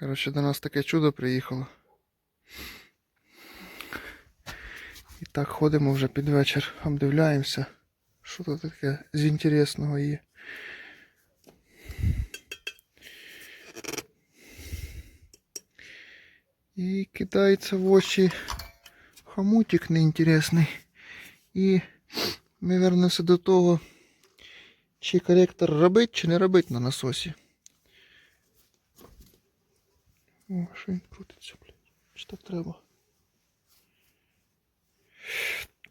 Коротше, до нас таке чудо приїхало. І так ходимо вже під вечір, обдивляємося, що тут таке з інтересного є. І кидається в очі хомутик неінтересний. І ми вернемося до того, чи коректор робить, чи не робить на насосі. О, він крутиться, блядь. Чи так треба?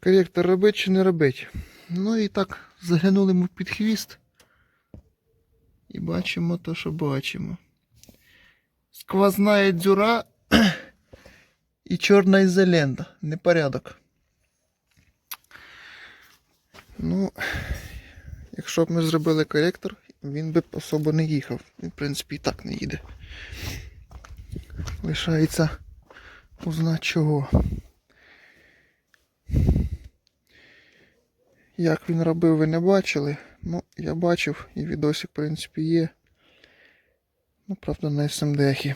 Коректор робить чи не робить? Ну і так, заглянули ми під хвіст. І бачимо те, що бачимо. Сквозная дзюра і чорна ізолента. Непорядок. Ну, якщо б ми зробили коректор, він би особо не їхав. Він, в принципі, і так не їде. Лишається узнати чого. Як він робив, ви не бачили. Ну, я бачив, і відосик, в принципі, є. Ну, правда, на СМДХі.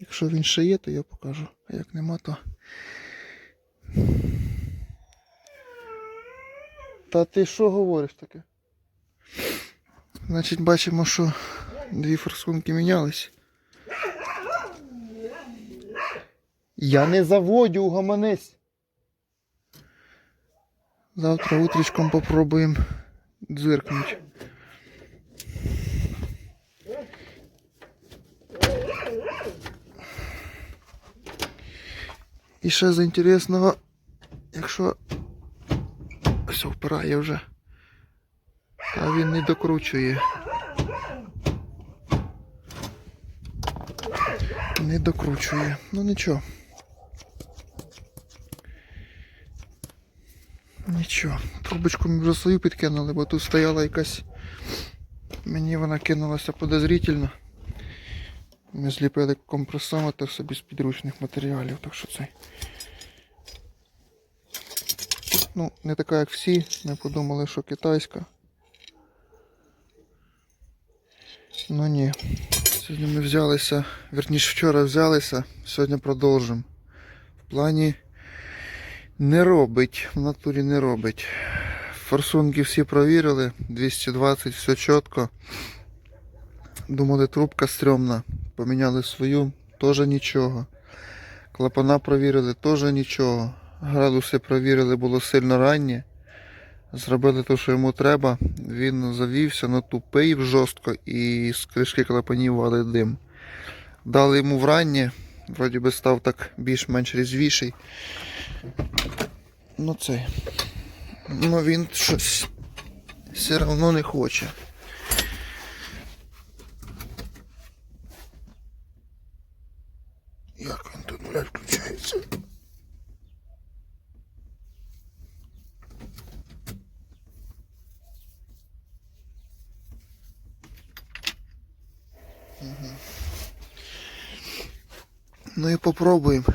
Якщо він ще є, то я покажу. А як нема, то. Та ти що говориш таке? Значить, бачимо, що дві форсунки мінялись. Я не заводю, угомонись. Завтра утречком попробуємо дзиркнуть. І ще з інтересного, якщо все впирає вже, а він не докручує. Не докручує. Ну нічого. Нічого. Трубочку ми вже свою підкинули, бо тут стояла якась. Мені вона кинулася подозрительно. Ми зліпили компресометр собі з підручних матеріалів, так що це. Ну, не така, як всі. Ми подумали, що китайська. Ну ні. Сьогодні ми взялися, верніше вчора взялися, сьогодні продовжимо. В плані не робить, в натурі не робить. Форсунки всі провірили, 220, все чітко. Думали, трубка стрьомна. Поміняли свою, теж нічого. Клапана провірили, теж нічого. Градуси провірили, було сильно раннє. Зробили те, що йому треба. Він завівся, натупив жорстко і з кришки клапанів дим. Дали йому враннє, вроді би став так більш-менш різвіший. Ну цей. Ну він щось все одно не хоче. Як він тут, блядь, включається? Мгм. Ну і попробуємо.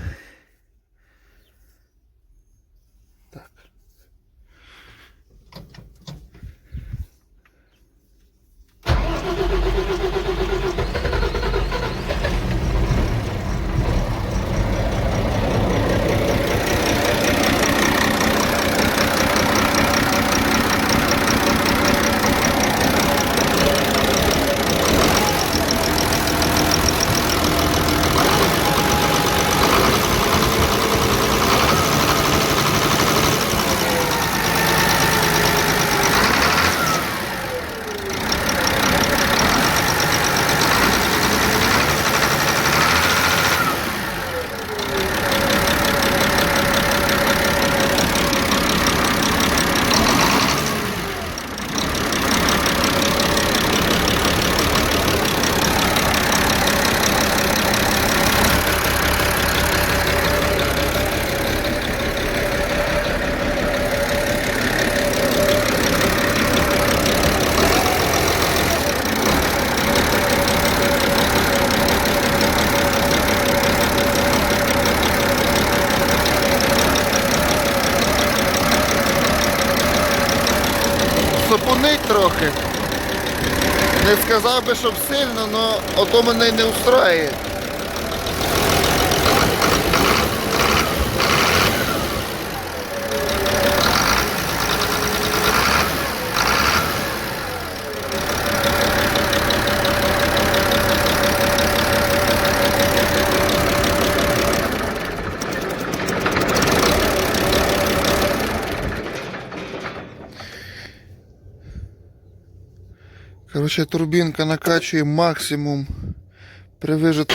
Не сказав би, щоб сильно, але ото мене не устраює. Короче, турбінка накачує максимум при вижит...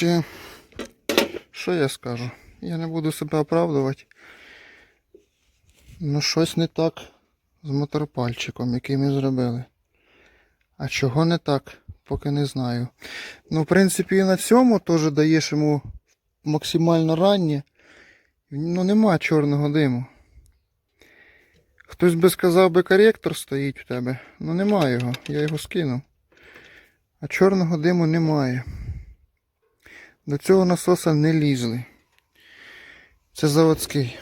Короче, що я скажу? Я не буду себе оправдувати. Ну, щось не так з моторпальчиком, який ми зробили. А чого не так, поки не знаю. Ну, в принципі, і на цьому теж даєш йому максимально раннє. Ну, нема чорного диму. Хтось би сказав би коректор стоїть у тебе. Ну нема його, я його скинув. А чорного диму немає. До цього насоса не лізли. Це заводський.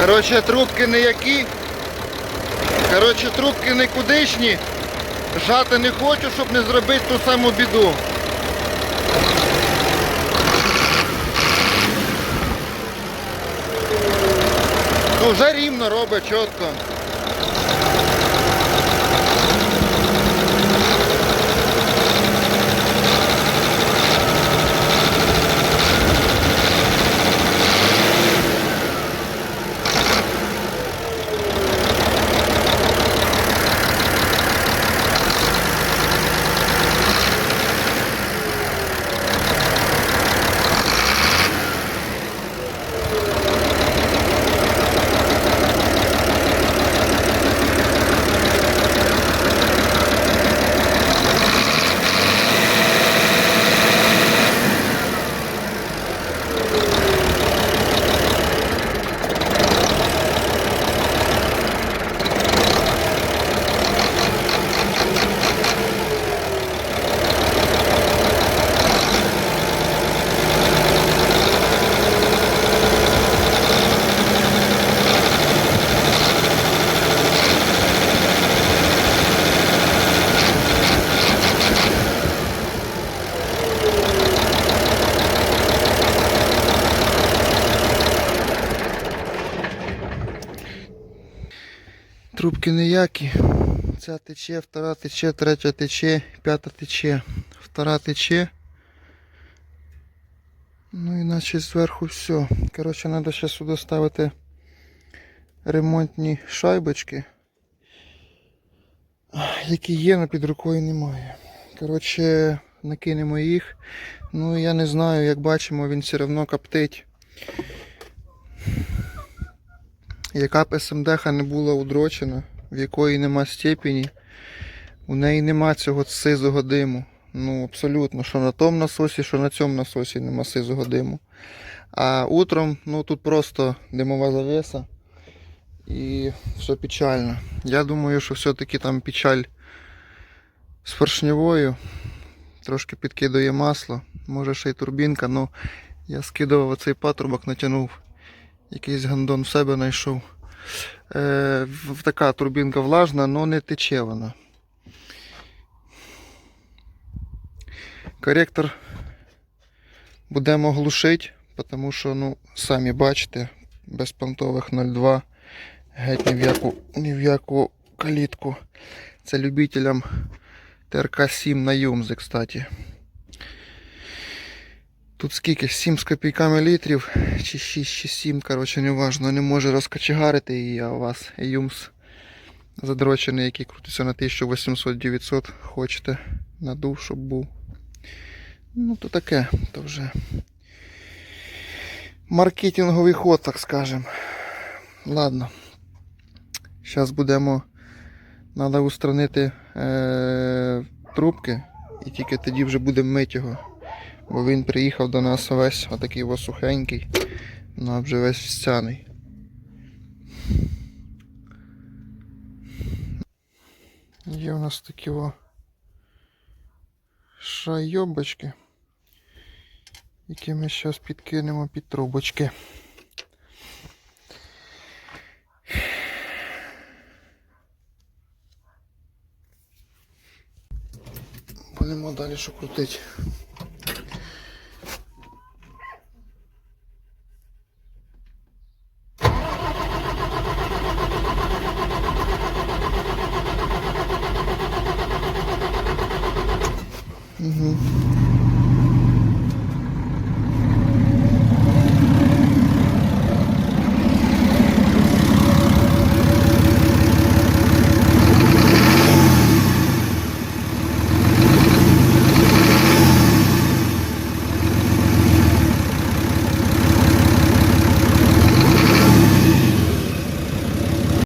Коротше, трубки не які. Коротше, трубки не кудишні. Жати не хочу, щоб не зробити ту саму біду. Ну, вже рівно робить чітко. Трубки ніякі. Ця тече, втора тече, третя тече, п'ята тече, втора тече. Ну і наче зверху все. Коротше, треба ще сюди ставити ремонтні шайбочки. Які є, але під рукою немає. Коротше, накинемо їх. Ну я не знаю, як бачимо, він все одно коптить. Яка б СМДХ не була удрочена, в якої нема степені, у неї нема цього сизого диму. Ну, абсолютно, що на тому насосі, що на цьому насосі нема сизого диму. А утром, ну тут просто димова завеса. і все печально. Я думаю, що все-таки там печаль з поршневою. Трошки підкидує масло, може ще й турбінка, ну я скидував оцей патрубок, натягнув. Якийсь гандон в себе знайшов. Е, така турбінка влажна, але не тече вона. Коректор будемо глушити, тому що, ну, самі бачите, без понтових 0,2 геть ні в яку, ні в яку калітку. Це любителям ТРК-7 на Юмзи, кстати. Тут скільки? 7 з копійками літрів, чи 6, чи 7, коротше, не важно. Не може розкочегарити її, а у вас Юмс задрочений, який крутиться на 1800-900, хочете надув, щоб був. Ну, то таке, то вже маркетинговий ход, так скажем. Ладно. Зараз будемо. Треба устранити е- трубки і тільки тоді вже будемо мити його. Бо він приїхав до нас весь отакий ось сухенький, ну вже весь всяний. Є у нас такі о шайобочки, які ми зараз підкинемо під трубочки. Будемо далі що крутити.